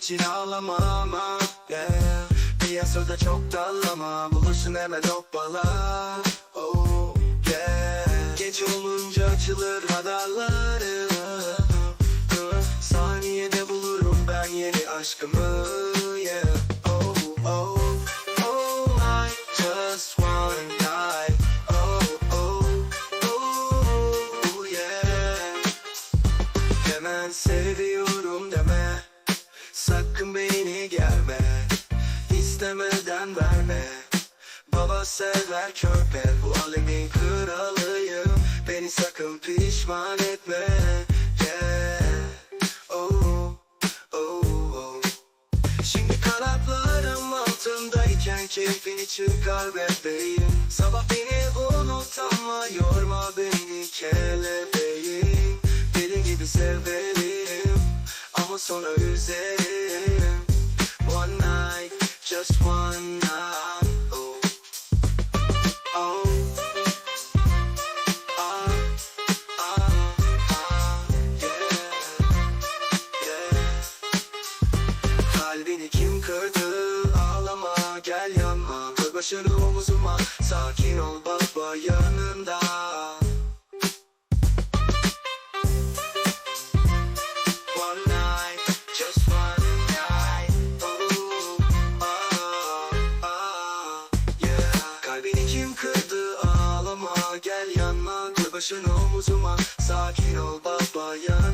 için ağlama ama yeah. Piyasada çok dallama Bulursun hemen hoppala oh, yeah. Gece olunca açılır radarları Saniyede bulurum ben yeni aşkımı yeah. oh, oh, oh, I just one night oh, oh, oh, yeah. Seviyorum deme Sakın beni gelme İstemeden verme. Baba sever köpek Bu alemin kralıyım. Beni sakın pişman etme. Yeah. oh, oh, oh. Şimdi kanatlarım altındayken Keyfini çıkar bebeğim. Sabah beni unut ama Yorma beni kelebeğim. Deli gibi severim Ama sonra üzerim yanma Koy başını omuzuma. Sakin ol baba yanımda One night, just one night. Oh, ah, ah, yeah. Kalbini kim kırdı? Ağlama gel yanma Koy başını omuzuma. Sakin ol baba yanımda